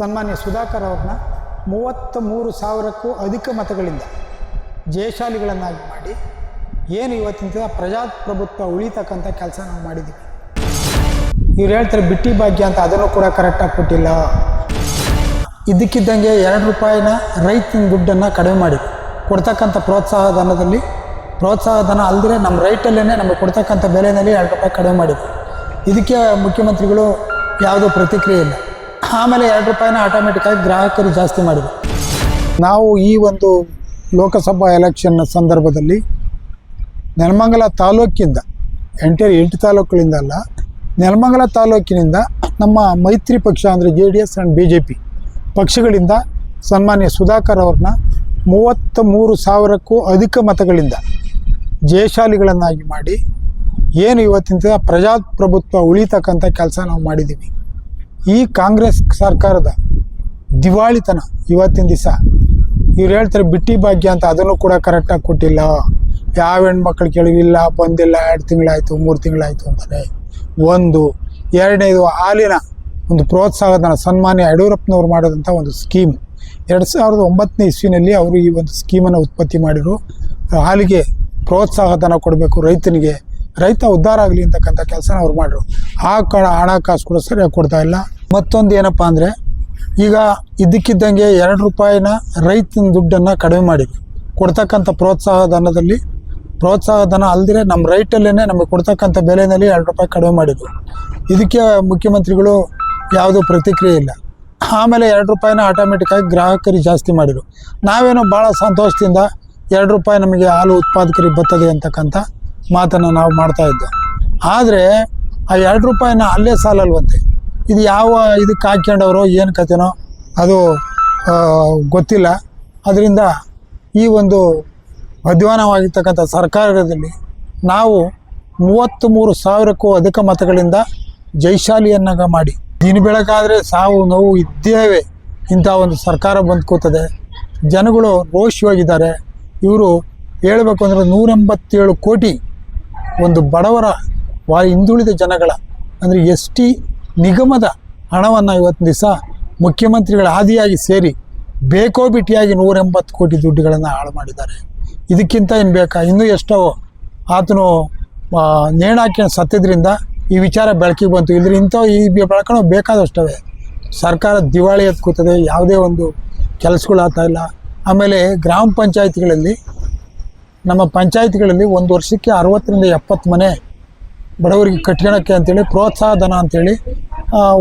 ಸನ್ಮಾನ್ಯ ಸುಧಾಕರ್ ಅವ್ರನ್ನ ಮೂವತ್ತ ಮೂರು ಸಾವಿರಕ್ಕೂ ಅಧಿಕ ಮತಗಳಿಂದ ಜಯಶಾಲಿಗಳನ್ನಾಗಿ ಮಾಡಿ ಏನು ಇವತ್ತಿನ ಪ್ರಜಾಪ್ರಭುತ್ವ ಉಳಿತಕ್ಕಂಥ ಕೆಲಸ ನಾವು ಮಾಡಿದ್ದೀವಿ. ಇವ್ರು ಹೇಳ್ತಾರೆ ಬಿಟ್ಟಿ ಭಾಗ್ಯ ಅಂತ ಅದನ್ನು ಕೂಡ ಕರೆಕ್ಟಾಗಿ ಕೊಟ್ಟಿಲ್ಲ. ಇದ್ದಕ್ಕಿದ್ದಂಗೆ ಎರಡು ರೂಪಾಯಿನ ರೈತನ ದುಡ್ಡನ್ನು ಕಡಿಮೆ ಮಾಡಿ. ಕೊಡ್ತಕ್ಕಂಥ ಪ್ರೋತ್ಸಾಹ ಧನದಲ್ಲಿ, ಪ್ರೋತ್ಸಾಹ ಧನ ಅಲ್ಲದೆ ನಮ್ಮ ರೈಟಲ್ಲೇ ನಮಗೆ ಕೊಡ್ತಕ್ಕಂಥ ಬೆಲೆಯಲ್ಲಿ ಎರಡು ರೂಪಾಯಿ ಕಡಿಮೆ ಮಾಡಿದ್ರು. ಇದಕ್ಕೆ ಮುಖ್ಯಮಂತ್ರಿಗಳು ಯಾವುದೂ ಪ್ರತಿಕ್ರಿಯೆ ಇಲ್ಲ. ಆಮೇಲೆ ಎರಡು ರೂಪಾಯಿನ ಆಟೋಮೆಟಿಕ್ಕಾಗಿ ಗ್ರಾಹಕರು ಜಾಸ್ತಿ ಮಾಡಿದ್ರು. ನಾವು ಈ ಒಂದು ಲೋಕಸಭಾ ಎಲೆಕ್ಷನ್ ಸಂದರ್ಭದಲ್ಲಿ ನೆಲಮಂಗಲ ತಾಲೂಕಿಂದ ಎಂಟರ್ ಎಂಟು ತಾಲೂಕುಗಳಿಂದ ಅಲ್ಲ, ನೆಲಮಂಗಲ ತಾಲೂಕಿನಿಂದ ನಮ್ಮ ಮೈತ್ರಿ ಪಕ್ಷ ಅಂದರೆ J D S and B J P ಪಕ್ಷಗಳಿಂದ ಸನ್ಮಾನ್ಯ ಸುಧಾಕರ್ ಅವ್ರನ್ನ ಮೂವತ್ತ ಮೂರು ಸಾವಿರಕ್ಕೂ ಅಧಿಕ ಮತಗಳಿಂದ ಜಯಶಾಲಿಗಳನ್ನಾಗಿ ಮಾಡಿ, ಏನು ಇವತ್ತಿನ ಪ್ರಜಾಪ್ರಭುತ್ವ ಉಳಿತಕ್ಕಂಥ ಕೆಲಸ ನಾವು ಮಾಡಿದ್ದೀವಿ. ಈ ಕಾಂಗ್ರೆಸ್ ಸರ್ಕಾರದ ದಿವಾಳಿತನ ಇವತ್ತಿನ ದಿವಸ. ಇವ್ರು ಹೇಳ್ತಾರೆ ಬಿಟ್ಟಿ ಭಾಗ್ಯ ಅಂತ ಅದನ್ನು ಕೂಡ ಕರೆಕ್ಟಾಗಿ ಕೊಟ್ಟಿಲ್ಲ. ಯಾವ ಹೆಣ್ಮಕ್ಳು ಕೇಳಿಲ್ಲ ಬಂದಿಲ್ಲ, ಎರಡು ತಿಂಗಳಾಯಿತು, ಮೂರು ತಿಂಗಳಾಯಿತು ಅಂತಾರೆ ಒಂದು, ಎರಡನೇದು ಹಾಲಿನ ಒಂದು ಪ್ರೋತ್ಸಾಹಧನ ಸನ್ಮಾನ್ಯ ಯಡಿಯೂರಪ್ಪನವ್ರು ಮಾಡೋದಂಥ ಒಂದು ಸ್ಕೀಮ್ ಎರಡು ಸಾವಿರದ ಒಂಬತ್ತನೇ ಇಸ್ವಿನಲ್ಲಿ ಅವರು ಈ ಒಂದು ಸ್ಕೀಮನ್ನು ಉತ್ಪತ್ತಿ ಮಾಡಿದರು. ಹಾಲಿಗೆ ಪ್ರೋತ್ಸಾಹಧನ ಕೊಡಬೇಕು ರೈತನಿಗೆ. ರೈತ ಉದ್ಧಾರ ಆಗಲಿ ಅಂತಕ್ಕಂಥ ಕೆಲಸನ ಅವ್ರು ಮಾಡಿದ್ರು ಆ ಕಣ ಹಣಕಾಸು ಕೂಡ ಸರಿಯಾಗಿ ಕೊಡ್ತಾ ಇಲ್ಲ. ಮತ್ತೊಂದು ಏನಪ್ಪ ಅಂದರೆ, ಈಗ ಇದ್ದಕ್ಕಿದ್ದಂಗೆ ಎರಡು ರೂಪಾಯಿನ ರೈತನ ದುಡ್ಡನ್ನು ಕಡಿಮೆ ಮಾಡಿ ಕೊಡ್ತಕ್ಕಂಥ ಪ್ರೋತ್ಸಾಹ ಧನದಲ್ಲಿ, ಪ್ರೋತ್ಸಾಹ ಧನ ಅಲ್ಲದೆ ನಮ್ಮ ರೈಟಲ್ಲೇ ನಮಗೆ ಕೊಡ್ತಕ್ಕಂಥ ಬೆಲೆಯಲ್ಲಿ ಎರಡು ರೂಪಾಯಿ ಕಡಿಮೆ ಮಾಡಿದ್ರು ಇದಕ್ಕೆ ಮುಖ್ಯಮಂತ್ರಿಗಳು ಯಾವುದೂ ಪ್ರತಿಕ್ರಿಯೆ ಇಲ್ಲ. ಆಮೇಲೆ ಎರಡು ರೂಪಾಯಿನ ಆಟೋಮೆಟಿಕ್ಕಾಗಿ ಗ್ರಾಹಕರಿಗೆ ಜಾಸ್ತಿ ಮಾಡಿದರು. ನಾವೇನೋ ಭಾಳ ಸಂತೋಷದಿಂದ ಎರಡು ರೂಪಾಯಿ ನಮಗೆ ಹಾಲು ಉತ್ಪಾದಕರಿಗೆ ಬರ್ತದೆ ಅಂತಕ್ಕಂಥ ಮಾತನ್ನು ನಾವು ಮಾಡ್ತಾ ಇದ್ದೆ. ಆದರೆ ಆ ಎರಡು ರೂಪಾಯಿನ ಅಲ್ಲೇ ಸಾಲಲ್ವಂತೆ. ಇದು ಯಾವ ಇದಕ್ಕೆ ಹಾಕ್ಕೊಂಡವರು, ಏನು ಕತೆನೋ ಅದು ಗೊತ್ತಿಲ್ಲ. ಅದರಿಂದ ಈ ಒಂದು ಮಧ್ಯಾಹ್ನವಾಗಿರ್ತಕ್ಕಂಥ ಸರ್ಕಾರದಲ್ಲಿ ನಾವು ಮೂವತ್ತ್ ಮೂರು ಸಾವಿರಕ್ಕೂ ಅಧಿಕ ಮತಗಳಿಂದ ಜೈಶಾಲಿಯನ್ನಾಗ ಮಾಡಿ. ದಿನ ಬೆಳಕಾದರೆ ಸಾವು ನೋವು ಇದ್ದೇವೆ. ಇಂಥ ಒಂದು ಸರ್ಕಾರ ಬಂದು ಕೂತದೆ. ಜನಗಳು ರೋಷವಾಗಿದ್ದಾರೆ ಇವರು ಹೇಳಬೇಕು ಅಂದರೆ ನೂರೆಂಬತ್ತೇಳು ಕೋಟಿ ಒಂದು ಬಡವರ, ವಾ ಹಿಂದುಳಿದ ಜನಗಳ, ಅಂದರೆ ಎಸ್ ಟಿ ನಿಗಮದ ಹಣವನ್ನು ಇವತ್ತು ದಿವಸ ಮುಖ್ಯಮಂತ್ರಿಗಳ ಆದಿಯಾಗಿ ಸೇರಿ ಬೇಕೋ ಬಿಟ್ಟಿಯಾಗಿ ನೂರೆಂಬತ್ತು ಕೋಟಿ ದುಡ್ಡುಗಳನ್ನು ಹಾಳು ಮಾಡಿದ್ದಾರೆ. ಇದಕ್ಕಿಂತ ಏನು ಬೇಕಾ? ಇನ್ನೂ ಎಷ್ಟೋ ಆತನು ಆ, ನೇಣು ಹಾಕ್ಕೊಂಡು ಸತ್ತಿದ್ರಿಂದ ಈ ವಿಚಾರ ಬೆಳಕಿಗೆ ಬಂತು. ಇಲ್ಲದ್ರೆ ಇಂಥ ಈ ಬೆಳಕಣ ಬೇಕಾದಷ್ಟವೇ. ಸರ್ಕಾರ ದಿವಾಳಿ ಕೂತದೆ ಯಾವುದೇ ಒಂದು ಕೆಲಸಗಳು ಆಗ್ತಾ ಇಲ್ಲ. ಆಮೇಲೆ ಗ್ರಾಮ ಪಂಚಾಯತಿಗಳಲ್ಲಿ ನಮ್ಮ ಪಂಚಾಯತಿಗಳಲ್ಲಿ ಒಂದು ವರ್ಷಕ್ಕೆ ಅರವತ್ತರಿಂದ ಎಪ್ಪತ್ತು ಮನೆ ಬಡವರಿಗೆ ಕಟ್ಕೊಳಕ್ಕೆ ಅಂತೇಳಿ ಪ್ರೋತ್ಸಾಹ ಧನ ಅಂತೇಳಿ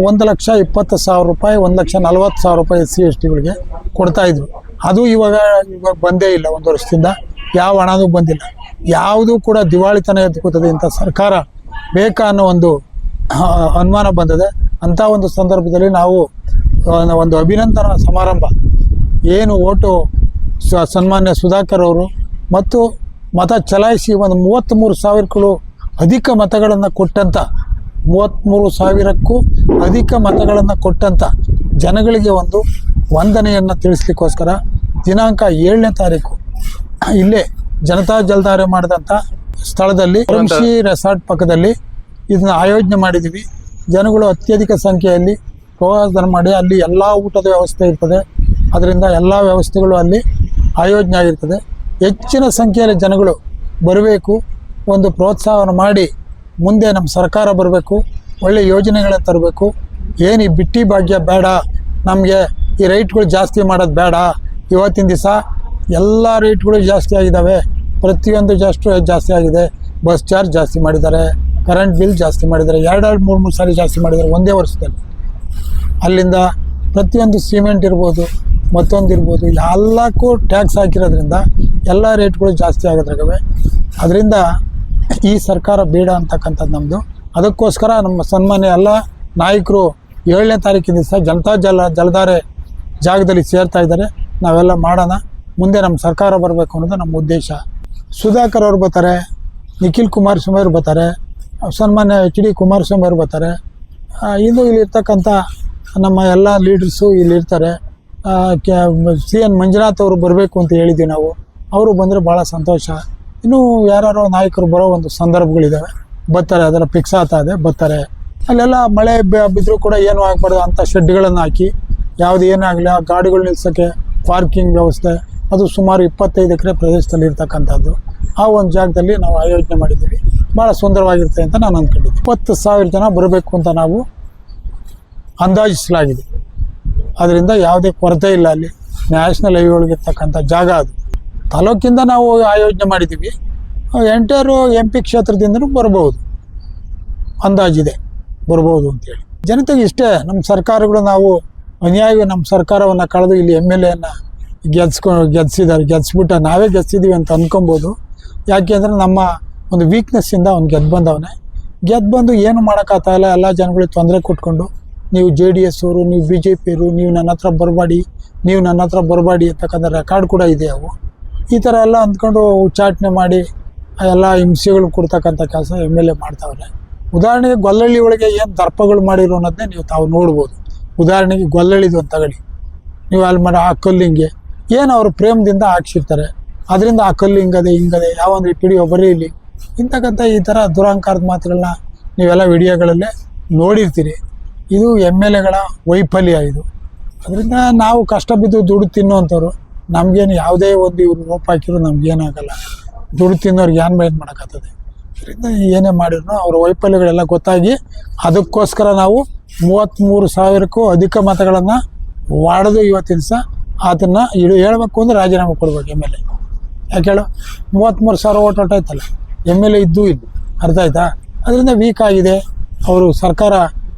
ಒಂದು ಲಕ್ಷ ಇಪ್ಪತ್ತು ಸಾವಿರ ರೂಪಾಯಿ, ಒಂದು ಲಕ್ಷ ನಲ್ವತ್ತು ಸಾವಿರ ರೂಪಾಯಿ ಎಸ್ ಸಿ ಎಸ್ ಟಿಗಳಿಗೆ ಕೊಡ್ತಾಯಿದ್ರು ಅದು ಇವಾಗ ಇವಾಗ ಬಂದೇ ಇಲ್ಲ ಒಂದು ವರ್ಷದಿಂದ. ಯಾವ ಹಣನೂ ಬಂದಿಲ್ಲ. ಯಾವುದೂ ಕೂಡ ದಿವಾಳಿತನ ಎದ್ದು ಕೂತದೆ ಇಂಥ ಸರ್ಕಾರ ಬೇಕಾ ಅನ್ನೋ ಒಂದು ಅನುಮಾನ ಬಂದಿದೆ. ಅಂಥ ಒಂದು ಸಂದರ್ಭದಲ್ಲಿ ನಾವು ಒಂದು ಅಭಿನಂದನಾ ಸಮಾರಂಭ, ಏನು ಓಟು ಸನ್ಮಾನ್ಯ ಸುಧಾಕರ್ ಅವರು ಮತ್ತು ಮತ ಚಲಾಯಿಸಿ ಒಂದು ಮೂವತ್ತ್ಮೂರು ಸಾವಿರಕ್ಕೂ ಅಧಿಕ ಮತಗಳನ್ನು ಕೊಟ್ಟಂಥ ಮೂವತ್ತ್ಮೂರು ಸಾವಿರಕ್ಕೂ ಅಧಿಕ ಮತಗಳನ್ನು ಕೊಟ್ಟಂಥ ಜನಗಳಿಗೆ ಒಂದು ವಂದನೆಯನ್ನು ತಿಳಿಸ್ಲಿಕ್ಕೋಸ್ಕರ ದಿನಾಂಕ ಏಳನೇ ತಾರೀಕು ಇಲ್ಲೇ ಜನತಾ ಜಲಧಾರೆ ಮಾಡಿದಂಥ ಸ್ಥಳದಲ್ಲಿ ವಂಶಿ ರೆಸಾರ್ಟ್ ಪಕ್ಕದಲ್ಲಿ ಇದನ್ನ ಆಯೋಜನೆ ಮಾಡಿದ್ದೀವಿ ಜನಗಳು ಅತ್ಯಧಿಕ ಸಂಖ್ಯೆಯಲ್ಲಿ ಪ್ರವಾಸನ ಮಾಡಿ ಅಲ್ಲಿ ಎಲ್ಲ ಊಟದ ವ್ಯವಸ್ಥೆ ಇರ್ತದೆ. ಅದರಿಂದ ಎಲ್ಲ ವ್ಯವಸ್ಥೆಗಳು ಅಲ್ಲಿ ಆಯೋಜನೆ ಆಗಿರ್ತದೆ. ಹೆಚ್ಚಿನ ಸಂಖ್ಯೆಯಲ್ಲಿ ಜನಗಳು ಬರಬೇಕು. ಒಂದು ಪ್ರೋತ್ಸಾಹವನ್ನು ಮಾಡಿ ಮುಂದೆ ನಮ್ಮ ಸರ್ಕಾರ ಬರಬೇಕು, ಒಳ್ಳೆ ಯೋಜನೆಗಳನ್ನು ತರಬೇಕು. ಏನು ಈ ಬಿಟ್ಟಿ ಭಾಗ್ಯ ಬೇಡ, ನಮಗೆ ಈ ರೈಟ್ಗಳು ಜಾಸ್ತಿ ಮಾಡೋದು ಬೇಡ. ಇವತ್ತಿನ ದಿವಸ ಎಲ್ಲ ರೇಟ್ಗಳು ಜಾಸ್ತಿ ಆಗಿದ್ದಾವೆ ಪ್ರತಿಯೊಂದು ಜಾಸ್ತಿ ಜಾಸ್ತಿ ಆಗಿದೆ. ಬಸ್ ಚಾರ್ಜ್ ಜಾಸ್ತಿ ಮಾಡಿದ್ದಾರೆ. ಕರೆಂಟ್ ಬಿಲ್ ಜಾಸ್ತಿ ಮಾಡಿದ್ದಾರೆ. ಎರಡೆರಡು, ಮೂರು ಮೂರು ಸಾರಿ ಜಾಸ್ತಿ ಮಾಡಿದ್ದಾರೆ ಒಂದೇ ವರ್ಷದಲ್ಲಿ. ಅಲ್ಲಿಂದ ಪ್ರತಿಯೊಂದು ಸಿಮೆಂಟ್ ಇರ್ಬೋದು, ಮತ್ತೊಂದು ಇರ್ಬೋದು, ಎಲ್ಲಕ್ಕೂ ಟ್ಯಾಕ್ಸ್ ಹಾಕಿರೋದ್ರಿಂದ ಎಲ್ಲ ರೇಟ್ಗಳು ಜಾಸ್ತಿ ಆಗೋದ್ರಾಗವೆ. ಅದರಿಂದ ಈ ಸರ್ಕಾರ ಬೇಡ ಅಂತಕ್ಕಂಥದ್ದು ನಮ್ಮದು ಅದಕ್ಕೋಸ್ಕರ ನಮ್ಮ ಸನ್ಮಾನ್ಯ ಎಲ್ಲ ನಾಯಕರು ಏಳನೇ ತಾರೀಕಿನ ದಿವಸ ಜನತಾ ಜಲ, ಜಲಧಾರೆ ಜಾಗದಲ್ಲಿ ಸೇರ್ತಾ ಇದ್ದಾರೆ. ನಾವೆಲ್ಲ ಮಾಡೋಣ. ಮುಂದೆ ನಮ್ಮ ಸರ್ಕಾರ ಬರಬೇಕು ಅನ್ನೋದು ನಮ್ಮ ಉದ್ದೇಶ. ಸುಧಾಕರ್ ಅವರು ಬರ್ತಾರೆ, ನಿಖಿಲ್ ಕುಮಾರಸ್ವಾಮಿ ಅವರು ಬರ್ತಾರೆ, ಸನ್ಮಾನ್ಯ ಎಚ್ ಡಿ ಕುಮಾರಸ್ವಾಮಿ ಅವರು ಬರ್ತಾರೆ. ಇನ್ನು ಇಲ್ಲಿರ್ತಕ್ಕಂಥ ನಮ್ಮ ಎಲ್ಲ ಲೀಡರ್ಸು ಇಲ್ಲಿರ್ತಾರೆ. ಸಿ ಎನ್ ಮಂಜುನಾಥ್ ಅವರು ಬರಬೇಕು ಅಂತ ಹೇಳಿದ್ವಿ ನಾವು. ಅವರು ಬಂದರೆ ಭಾಳ ಸಂತೋಷ. ಇನ್ನೂ ಯಾರ್ಯಾರೋ ನಾಯಕರು ಬರೋ ಒಂದು ಸಂದರ್ಭಗಳಿದ್ದಾವೆ ಬರ್ತಾರೆ ಅದರ ಫಿಕ್ಸ್ ಆಗ್ತಾ ಇದೆ, ಬರ್ತಾರೆ. ಅಲ್ಲೆಲ್ಲ ಮಳೆ ಬಿದ್ದರೂ ಕೂಡ ಏನು ಆಗಬಾರ್ದು ಅಂಥ ಶೆಡ್ಗಳನ್ನು ಹಾಕಿ, ಯಾವುದು ಏನೇ ಆಗಲಿ ಆ ಗಾಡಿಗಳು ನಿಲ್ಸೋಕ್ಕೆ ಪಾರ್ಕಿಂಗ್ ವ್ಯವಸ್ಥೆ, ಅದು ಸುಮಾರು ಇಪ್ಪತ್ತೈದು ಎಕರೆ ಪ್ರದೇಶದಲ್ಲಿ ಇರ್ತಕ್ಕಂಥದ್ದು. ಆ ಒಂದು ಜಾಗದಲ್ಲಿ ನಾವು ಆಯೋಜನೆ ಮಾಡಿದ್ದೀವಿ. ಭಾಳ ಸುಂದರವಾಗಿರುತ್ತೆ ಅಂತ ನಾನು ಅಂದ್ಕೊಂಡಿದ್ದೆ ಇಪ್ಪತ್ತು ಸಾವಿರ ಜನ ಬರಬೇಕು ಅಂತ ನಾವು ಅಂದಾಜಿಸಲಾಗಿದೆ. ಅದರಿಂದ ಯಾವುದೇ ಕೊರತೆ ಇಲ್ಲ ಅಲ್ಲಿ. ನ್ಯಾಷನಲ್ ಹೈವೇ ಒಳಗಿರ್ತಕ್ಕಂಥ ಜಾಗ ಅದು. ತಾಲೂಕಿಂದ ನಾವು ಆಯೋಜನೆ ಮಾಡಿದ್ದೀವಿ. ಎಂಟೈರು ಎಂ ಪಿ ಕ್ಷೇತ್ರದಿಂದನೂ ಬರ್ಬೋದು. ಅಂದಾಜಿದೆ. ಬರ್ಬೋದು ಅಂತೇಳಿ. ಜನತೆಗೆ ಇಷ್ಟೇ, ನಮ್ಮ ಸರ್ಕಾರಗಳು ನಾವು ಅನ್ಯಾಯ ನಮ್ಮ ಸರ್ಕಾರವನ್ನು ಕಳೆದು ಇಲ್ಲಿ ಎಂ ಎಲ್ ಎನ ಗೆಲ್ಸ್ಕೊ ಗೆಲ್ಸಿದ್ದಾರೆ ಗೆದ್ಸ್ಬಿಟ್ಟು ನಾವೇ ಗೆಲ್ಸಿದ್ದೀವಿ ಅಂತ ಅನ್ಕೊಬೋದು. ಯಾಕೆಂದರೆ ನಮ್ಮ ಒಂದು ವೀಕ್ನೆಸ್ಸಿಂದ ಅವ್ನು ಗೆದ್ದು ಬಂದವನೇ. ಗೆದ್ದು ಬಂದು ಏನು ಮಾಡೋಕ್ಕಾಗ್ತಾ ಇಲ್ಲ, ಎಲ್ಲ ಜನಗಳಿಗೆ ತೊಂದರೆ ಕೊಟ್ಕೊಂಡು ನೀವು ಜೆ ಡಿ ಎಸ್ ಅವರು, ನೀವು ಬಿ ಜೆ ಪಿಯವರು ನೀವು ನನ್ನ ಹತ್ರ ಬರಬೇಡಿ, ನೀವು ನನ್ನ ಹತ್ರ ಬರಬೇಡಿ ಅಂತಕ್ಕಂಥ ರೆಕಾರ್ಡ್ ಕೂಡ ಇದೆ ಅವು. ಈ ಥರ ಎಲ್ಲ ಅಂದ್ಕೊಂಡು ಉಚ್ಚಾಟನೆ ಮಾಡಿ, ಎಲ್ಲ ಹಿಂಸೆಗಳು ಕೊಡ್ತಕ್ಕಂಥ ಕೆಲಸ ಎಂ ಎಲ್ ಎ ಮಾಡ್ತಾವ್ರೆ. ಉದಾಹರಣೆಗೆ ಗೊಲ್ಲಳ್ಳಿ ಒಳಗೆ ಏನು ದರ್ಪಗಳು ಮಾಡಿರೋ ಅನ್ನೋದನ್ನೇ ನೀವು ತಾವು ನೋಡ್ಬೋದು. ಉದಾಹರಣೆಗೆ ಗೊಲ್ಲಳ್ಳಿದು ಅಂತ ತಗೊಳ್ಳಿ ನೀವು ಅಲ್ಲಿ ಮಾಡಿ ಆ ಕಲ್ಲು ಹಿಂಗೆ ಏನು ಅವರು ಪ್ರೇಮದಿಂದ ಹಾಕ್ಸಿರ್ತಾರೆ. ಅದರಿಂದ ಆ ಕಲ್ಲು ಹಿಂಗದೆ ಹಿಂಗದೆ ಯಾವಂದ್ರೆ ಪಿಡಿಯೋ ಇಲ್ಲಿ. ಇಂತಕ್ಕಂಥ ಈ ಥರ ದುರಹಂಕಾರದ ಮಾತುಗಳನ್ನ ನೀವೆಲ್ಲ ವಿಡಿಯೋಗಳಲ್ಲೇ ನೋಡಿರ್ತೀರಿ. ಇದು ಎಂ ಎಲ್ ಎಗಳ ವೈಫಲ್ಯ ಇದು. ಅದರಿಂದ ನಾವು ಕಷ್ಟ ಬಿದ್ದು ದುಡ್ಡು ತಿನ್ನೋವಂಥವ್ರು ನಮಗೇನು ಯಾವುದೇ ಒಂದು ಇವ್ರು ರೂಪ ಹಾಕಿದ್ರು ನಮ್ಗೇನಾಗಲ್ಲ. ದುಡ್ಡು ತಿನ್ನೋರ್ಗೆ ಏನು ಏನು ಮಾಡೋಕ್ಕಾಗ್ತದೆ? ಅದರಿಂದ ಏನೇ ಮಾಡಿದ್ರು ಅವ್ರ ವೈಫಲ್ಯಗಳೆಲ್ಲ ಗೊತ್ತಾಗಿ ಅದಕ್ಕೋಸ್ಕರ ನಾವು ಮೂವತ್ತ್ಮೂರು ಸಾವಿರಕ್ಕೂ ಅಧಿಕ ಮತಗಳನ್ನು ವಾಡದು ಇವತ್ತಿನ ಸಹ ಅದನ್ನು ಇಡು ಹೇಳ್ಬೇಕು ಅಂದ್ರೆ ರಾಜೀನಾಮೆ ಕೊಡ್ಬೇಕು ಎಂ ಎಲ್ ಎ. ಯಾಕೆ ಹೇಳು? ಮೂವತ್ತ್ಮೂರು ಸಾವಿರ ಓಟ್ ಹೊಟ್ಟಾಯ್ತಲ್ಲ ಎಂ ಎಲ್ ಎ ಇದ್ದೂ ಇಲ್ಲ ಅರ್ಥ ಆಯ್ತಾ? ಅದರಿಂದ ವೀಕ್ ಆಗಿದೆ. ಅವರು ಸರ್ಕಾರ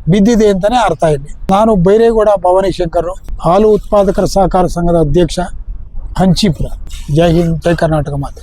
ಬಿದ್ದಿದೆ ಅಂತಲೇ ಅರ್ಥ ಇಲ್ಲಿ ನಾನು ಬೈರೇಗೌಡ ಭವಾನಿ ಶಂಕರ್ ಹಾಲು ಉತ್ಪಾದಕರ ಸಹಕಾರ ಸಂಘದ ಅಧ್ಯಕ್ಷ. ಹಂಚಿಪುರ ಜೈ ಹಿಂದ್ ಜೈ ಕರ್ನಾಟಕ ಮಾತು